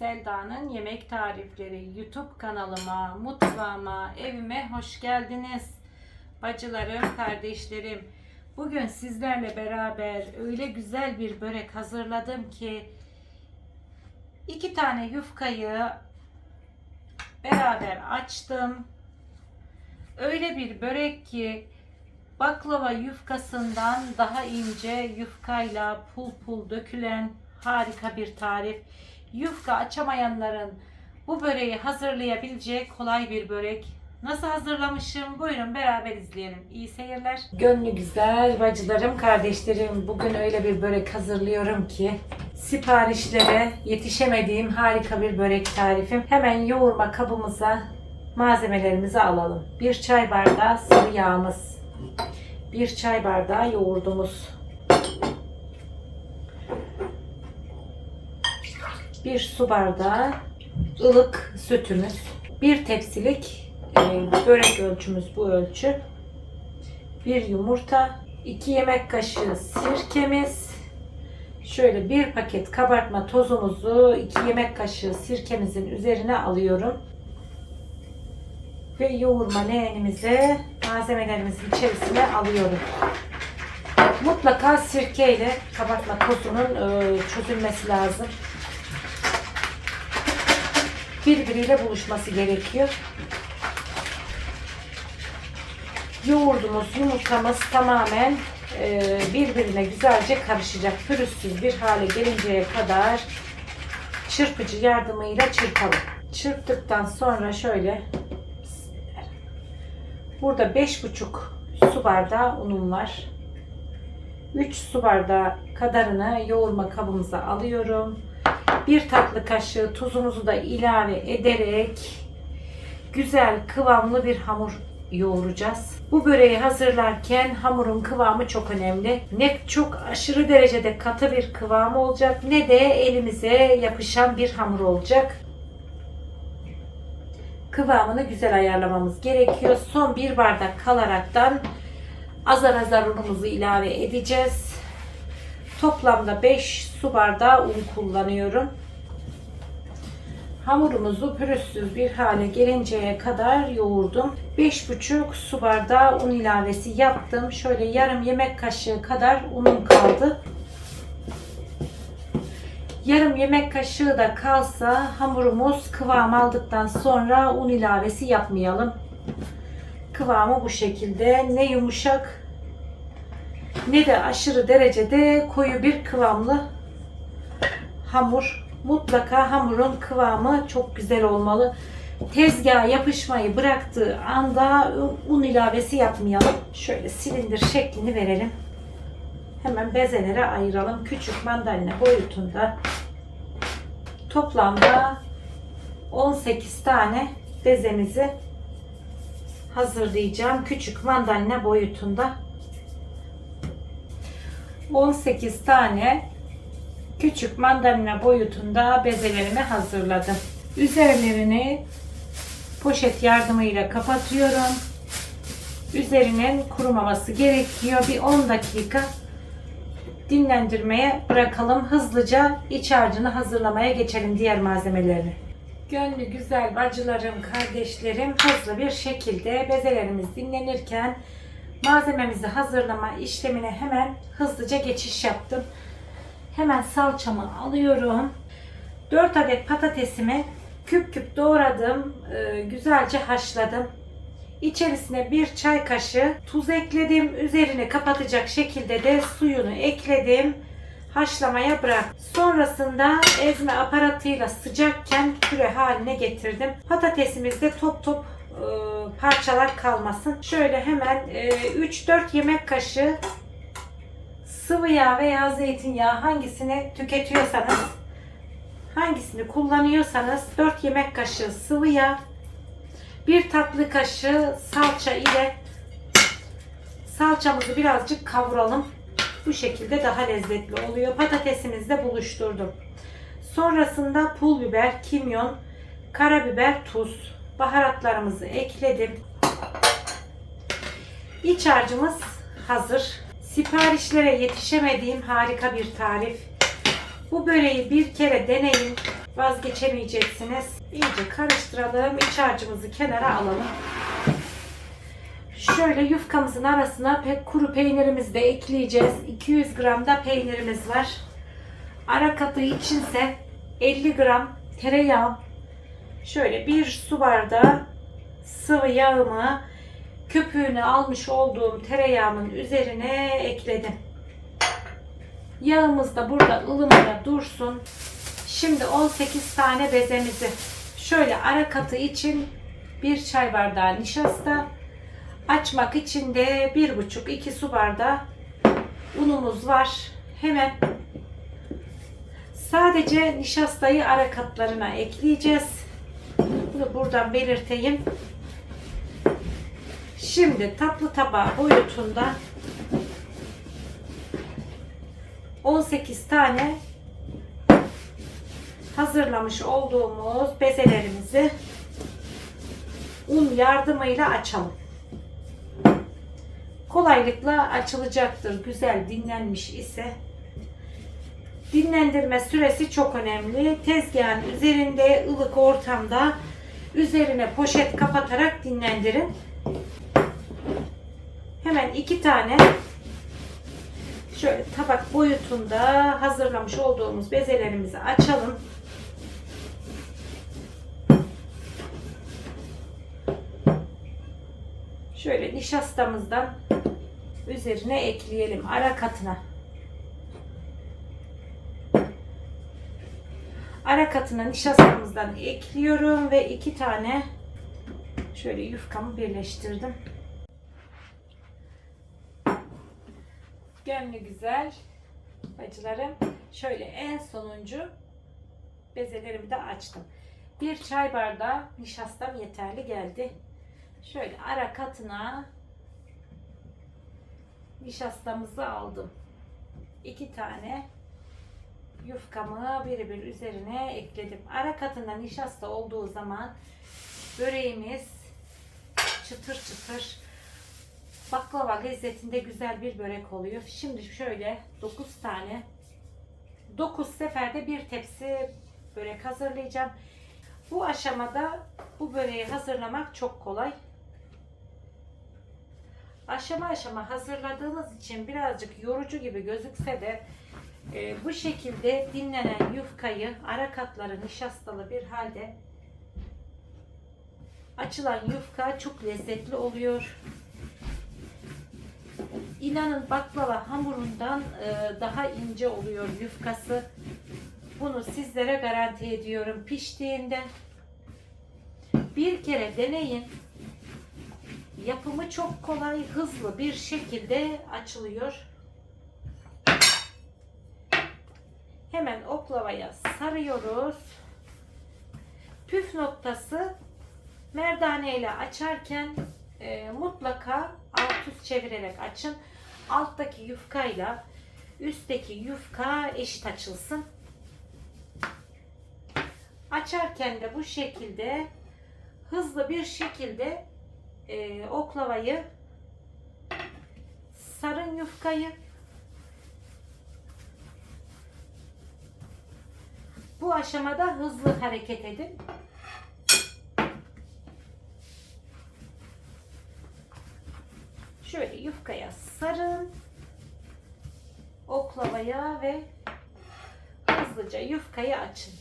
Selda'nın Yemek Tarifleri YouTube kanalıma, mutfağıma, evime hoş geldiniz. Bacılarım, kardeşlerim. Bugün sizlerle beraber öyle güzel bir börek hazırladım ki iki tane yufkayı beraber açtım. Öyle bir börek ki baklava yufkasından daha ince yufkayla pul pul dökülen harika bir tarif. Yufka açamayanların bu böreği hazırlayabilecek kolay bir börek. Nasıl hazırlamışım? Buyurun beraber izleyelim. İyi seyirler. Gönlü güzel bacılarım, kardeşlerim. Bugün öyle bir börek hazırlıyorum ki siparişlere yetişemediğim harika bir börek tarifim. Hemen yoğurma kabımıza malzemelerimizi alalım. Bir çay bardağı sıvı yağımız. Bir çay bardağı yoğurdumuz. Bir su bardağı ılık sütümüz. Bir tepsilik e, börek ölçümüz bu ölçü. Bir yumurta. 2 yemek kaşığı sirkemiz. Şöyle bir paket kabartma tozumuzu 2 yemek kaşığı sirkemizin üzerine alıyorum. Ve yoğurma leğenimize malzemelerimizin içerisine alıyorum. Mutlaka sirke ile kabartma tozunun e, çözülmesi lazım. Birbiriyle buluşması gerekiyor. Yoğurdumuz, yumurtamız tamamen e, birbirine güzelce karışacak. Pürüzsüz bir hale gelinceye kadar çırpıcı yardımıyla çırpalım. Çırptıktan sonra şöyle burada 5,5 su bardağı unum var. 3 su bardağı kadarını yoğurma kabımıza alıyorum. Bir tatlı kaşığı tuzumuzu da ilave ederek güzel kıvamlı bir hamur yoğuracağız. Bu böreği hazırlarken hamurun kıvamı çok önemli. Ne çok aşırı derecede katı bir kıvamı olacak ne de elimize yapışan bir hamur olacak. Kıvamını güzel ayarlamamız gerekiyor. Son bir bardak kalaraktan azar azar unumuzu ilave edeceğiz. Toplamda 5 su bardağı un kullanıyorum. Hamurumuzu pürüzsüz bir hale gelinceye kadar yoğurdum. 5,5 su bardağı un ilavesi yaptım. Şöyle yarım yemek kaşığı kadar unum kaldı. Yarım yemek kaşığı da kalsa hamurumuz kıvam aldıktan sonra un ilavesi yapmayalım. Kıvamı bu şekilde. Ne yumuşak ne de aşırı derecede koyu bir kıvamlı hamur. Mutlaka hamurun kıvamı çok güzel olmalı. Tezgaha yapışmayı bıraktığı anda un ilavesi yapmayalım. Şöyle silindir şeklini verelim. Hemen bezelere ayıralım. Küçük mandalina boyutunda. Toplamda 18 tane bezemizi hazırlayacağım. Küçük mandalina boyutunda. 18 tane küçük mandalina boyutunda bezelerimi hazırladım. Üzerlerini poşet yardımıyla kapatıyorum. Üzerinin kurumaması gerekiyor. Bir 10 dakika dinlendirmeye bırakalım. Hızlıca iç harcını hazırlamaya geçelim diğer malzemeleri. Gönlü güzel bacılarım, kardeşlerim hızlı bir şekilde bezelerimiz dinlenirken malzememizi hazırlama işlemine hemen hızlıca geçiş yaptım. Hemen salçamı alıyorum. 4 adet patatesimi küp küp doğradım. Ee, güzelce haşladım. İçerisine bir çay kaşığı tuz ekledim. Üzerini kapatacak şekilde de suyunu ekledim. Haşlamaya bırak. Sonrasında ezme aparatıyla sıcakken püre haline getirdim. Patatesimiz de top top e, parçalar kalmasın. Şöyle hemen e, 3-4 yemek kaşığı sıvı yağ veya zeytinyağı hangisini tüketiyorsanız hangisini kullanıyorsanız 4 yemek kaşığı sıvı yağ bir tatlı kaşığı salça ile salçamızı birazcık kavuralım. Bu şekilde daha lezzetli oluyor. Patatesimizle buluşturdum. Sonrasında pul biber, kimyon, karabiber, tuz, baharatlarımızı ekledim. İç harcımız hazır. Siparişlere yetişemediğim harika bir tarif. Bu böreği bir kere deneyin. vazgeçemeyeceksiniz. İyice karıştıralım. İç harcımızı kenara alalım. Şöyle yufkamızın arasına pek kuru peynirimizi de ekleyeceğiz. 200 gram da peynirimiz var. Ara katı içinse 50 gram tereyağı, şöyle bir su bardağı sıvı yağımı köpüğünü almış olduğum tereyağımın üzerine ekledim. Yağımız da burada ılımaya dursun. Şimdi 18 tane bezemizi şöyle ara katı için bir çay bardağı nişasta açmak için de 1,5-2 su bardağı unumuz var. Hemen sadece nişastayı ara katlarına ekleyeceğiz. Bunu buradan belirteyim. Şimdi tatlı tabağı boyutunda 18 tane hazırlamış olduğumuz bezelerimizi un yardımıyla açalım. Kolaylıkla açılacaktır. Güzel dinlenmiş ise dinlendirme süresi çok önemli. Tezgahın üzerinde ılık ortamda üzerine poşet kapatarak dinlendirin. Hemen iki tane şöyle tabak boyutunda hazırlamış olduğumuz bezelerimizi açalım. Şöyle nişastamızdan üzerine ekleyelim ara katına. Ara katına nişastamızdan ekliyorum ve iki tane şöyle yufkamı birleştirdim. Gönlü güzel bacılarım. Şöyle en sonuncu bezelerimi de açtım. Bir çay bardağı nişastam yeterli geldi. Şöyle ara katına nişastamızı aldım. İki tane yufkamı bir bir üzerine ekledim. Ara katında nişasta olduğu zaman böreğimiz çıtır çıtır baklava lezzetinde güzel bir börek oluyor. Şimdi şöyle 9 tane 9 seferde bir tepsi börek hazırlayacağım. Bu aşamada bu böreği hazırlamak çok kolay. Aşama aşama hazırladığınız için birazcık yorucu gibi gözükse de e, bu şekilde dinlenen yufkayı ara katları nişastalı bir halde açılan yufka çok lezzetli oluyor. İnanın baklava hamurundan e, daha ince oluyor yufkası. Bunu sizlere garanti ediyorum piştiğinde. Bir kere deneyin. Yapımı çok kolay, hızlı bir şekilde açılıyor. Hemen oklavaya sarıyoruz. Püf noktası merdane ile açarken e, mutlaka alt üst çevirerek açın. Alttaki yufkayla üstteki yufka eşit açılsın. Açarken de bu şekilde hızlı bir şekilde e, oklavayı sarın yufkayı bu aşamada hızlı hareket edin. Şöyle yufkaya sarın. Oklavaya ve hızlıca yufkayı açın.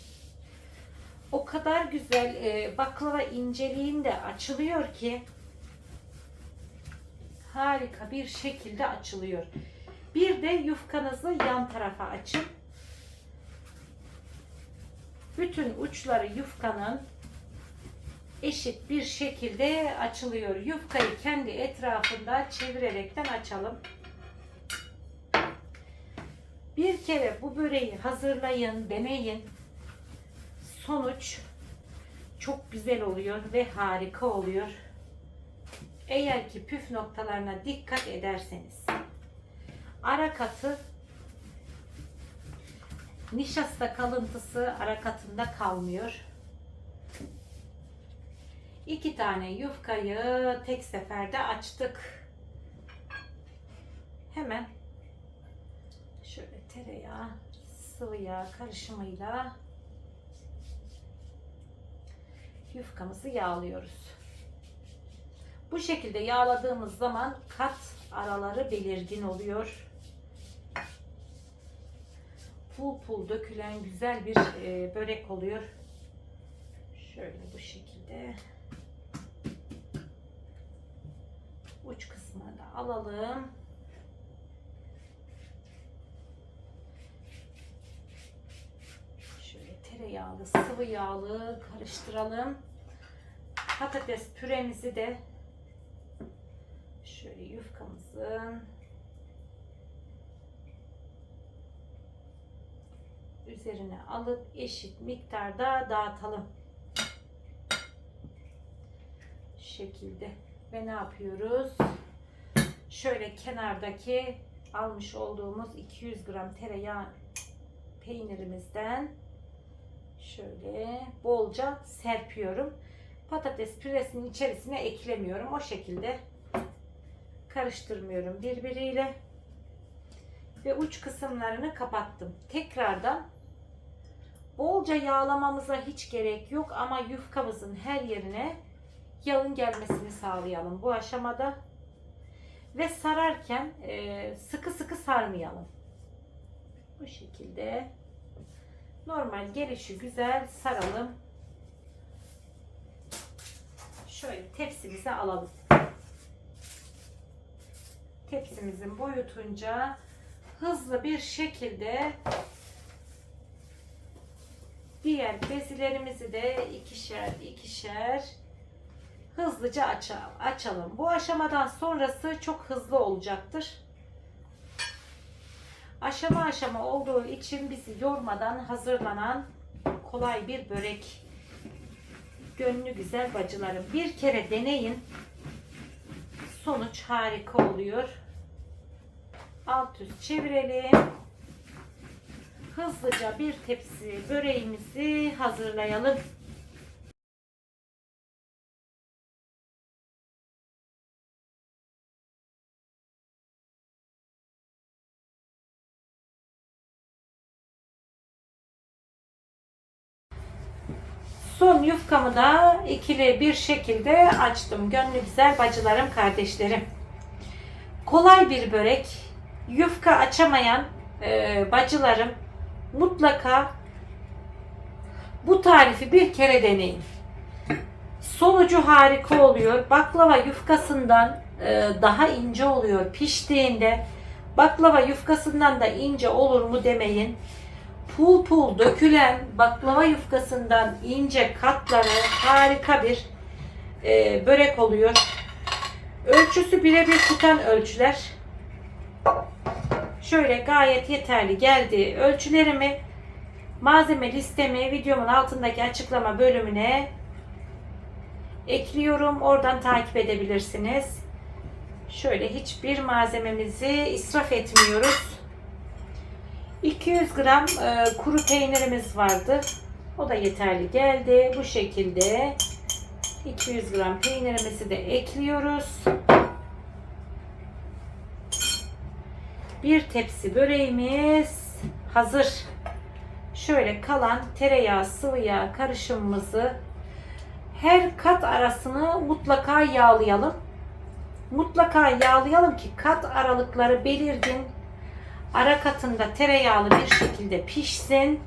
O kadar güzel e, baklava inceliğinde açılıyor ki harika bir şekilde açılıyor. Bir de yufkanızı yan tarafa açın. Bütün uçları yufkanın eşit bir şekilde açılıyor. Yufkayı kendi etrafında çevirerekten açalım. Bir kere bu böreği hazırlayın, deneyin. Sonuç çok güzel oluyor ve harika oluyor. Eğer ki püf noktalarına dikkat ederseniz. Ara katı nişasta kalıntısı ara katında kalmıyor. İki tane yufkayı tek seferde açtık. Hemen şöyle tereyağı, sıvı yağ karışımıyla yufkamızı yağlıyoruz. Bu şekilde yağladığımız zaman kat araları belirgin oluyor. Pul pul dökülen güzel bir e, börek oluyor. Şöyle bu şekilde. Uç kısmını da alalım. Şöyle tereyağlı, sıvı yağlı karıştıralım. Patates püremizi de şöyle yufkamızın üzerine alıp eşit miktarda dağıtalım. Şu şekilde. Ve ne yapıyoruz? Şöyle kenardaki almış olduğumuz 200 gram tereyağı peynirimizden şöyle bolca serpiyorum. Patates püresinin içerisine eklemiyorum. O şekilde karıştırmıyorum birbiriyle. Ve uç kısımlarını kapattım. Tekrardan bolca yağlamamıza hiç gerek yok ama yufkamızın her yerine yağın gelmesini sağlayalım bu aşamada. Ve sararken e, sıkı sıkı sarmayalım. Bu şekilde normal gelişi güzel saralım. Şöyle tepsimize alalım. Tepsimizin boyutunca hızlı bir şekilde diğer bezilerimizi de ikişer ikişer hızlıca açalım. Bu aşamadan sonrası çok hızlı olacaktır. Aşama aşama olduğu için bizi yormadan hazırlanan kolay bir börek. Gönlü güzel bacılarım. Bir kere deneyin. Sonuç harika oluyor. Alt üst çevirelim. Hızlıca bir tepsi böreğimizi hazırlayalım. Son yufkamı da ikili bir şekilde açtım. Gönlü güzel bacılarım, kardeşlerim. Kolay bir börek. Yufka açamayan e, bacılarım mutlaka bu tarifi bir kere deneyin. Sonucu harika oluyor. Baklava yufkasından e, daha ince oluyor piştiğinde. Baklava yufkasından da ince olur mu demeyin pul pul dökülen baklava yufkasından ince katları harika bir e, börek oluyor. Ölçüsü birebir tutan ölçüler. Şöyle gayet yeterli geldi. Ölçülerimi malzeme listemi videomun altındaki açıklama bölümüne ekliyorum. Oradan takip edebilirsiniz. Şöyle hiçbir malzememizi israf etmiyoruz. 200 gram e, kuru peynirimiz vardı. O da yeterli geldi. Bu şekilde 200 gram peynirimizi de ekliyoruz. Bir tepsi böreğimiz hazır. Şöyle kalan tereyağı sıvı yağ karışımımızı her kat arasını mutlaka yağlayalım. Mutlaka yağlayalım ki kat aralıkları belirgin Ara katında tereyağlı bir şekilde pişsin.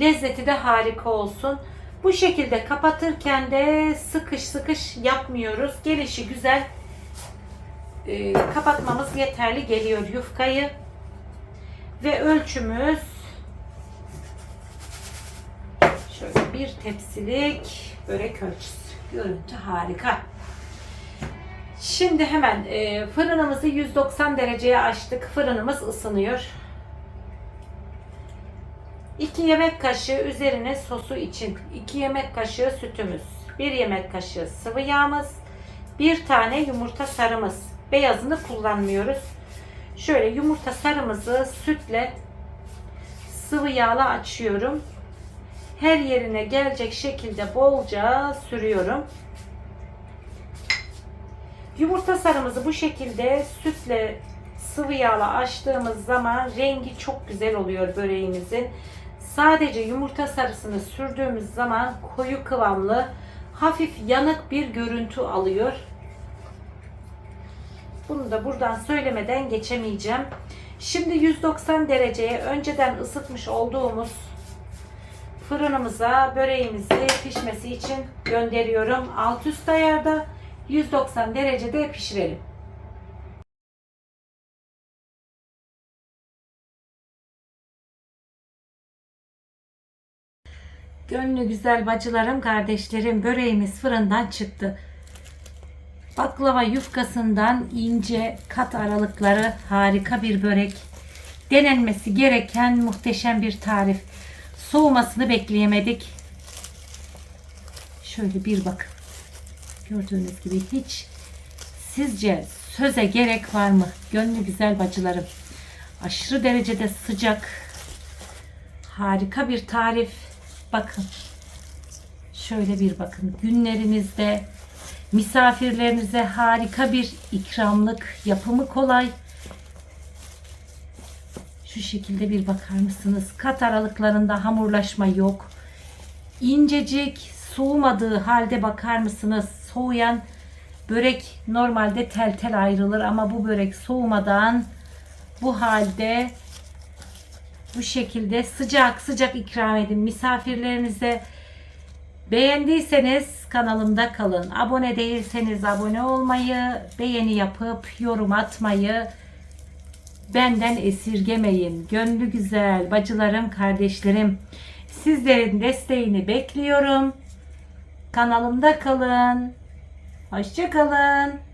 Lezzeti de harika olsun. Bu şekilde kapatırken de sıkış sıkış yapmıyoruz. Gelişi güzel e, kapatmamız yeterli geliyor yufkayı. Ve ölçümüz şöyle bir tepsilik börek ölçüsü. Görüntü harika. Şimdi hemen e, fırınımızı 190 dereceye açtık. Fırınımız ısınıyor. 2 yemek kaşığı üzerine sosu için 2 yemek kaşığı sütümüz, 1 yemek kaşığı sıvı yağımız, 1 tane yumurta sarımız. Beyazını kullanmıyoruz. Şöyle yumurta sarımızı sütle sıvı yağla açıyorum. Her yerine gelecek şekilde bolca sürüyorum. Yumurta sarımızı bu şekilde sütle sıvı yağla açtığımız zaman rengi çok güzel oluyor böreğimizin. Sadece yumurta sarısını sürdüğümüz zaman koyu kıvamlı hafif yanık bir görüntü alıyor. Bunu da buradan söylemeden geçemeyeceğim. Şimdi 190 dereceye önceden ısıtmış olduğumuz fırınımıza böreğimizi pişmesi için gönderiyorum. Alt üst ayarda 190 derecede pişirelim. Gönlü güzel bacılarım, kardeşlerim böreğimiz fırından çıktı. Baklava yufkasından ince kat aralıkları harika bir börek. Denenmesi gereken muhteşem bir tarif. Soğumasını bekleyemedik. Şöyle bir bakın. Gördüğünüz gibi hiç sizce söze gerek var mı? Gönlü güzel bacılarım. Aşırı derecede sıcak. Harika bir tarif. Bakın. Şöyle bir bakın. Günlerimizde misafirlerinize harika bir ikramlık. Yapımı kolay. Şu şekilde bir bakar mısınız? Kat aralıklarında hamurlaşma yok. İncecik, soğumadığı halde bakar mısınız? Soğuyan börek normalde tel tel ayrılır ama bu börek soğumadan bu halde bu şekilde sıcak sıcak ikram edin misafirlerinize. Beğendiyseniz kanalımda kalın. Abone değilseniz abone olmayı, beğeni yapıp yorum atmayı benden esirgemeyin. Gönlü güzel bacılarım, kardeşlerim. Sizlerin desteğini bekliyorum. Kanalımda kalın. Hoşça kalın.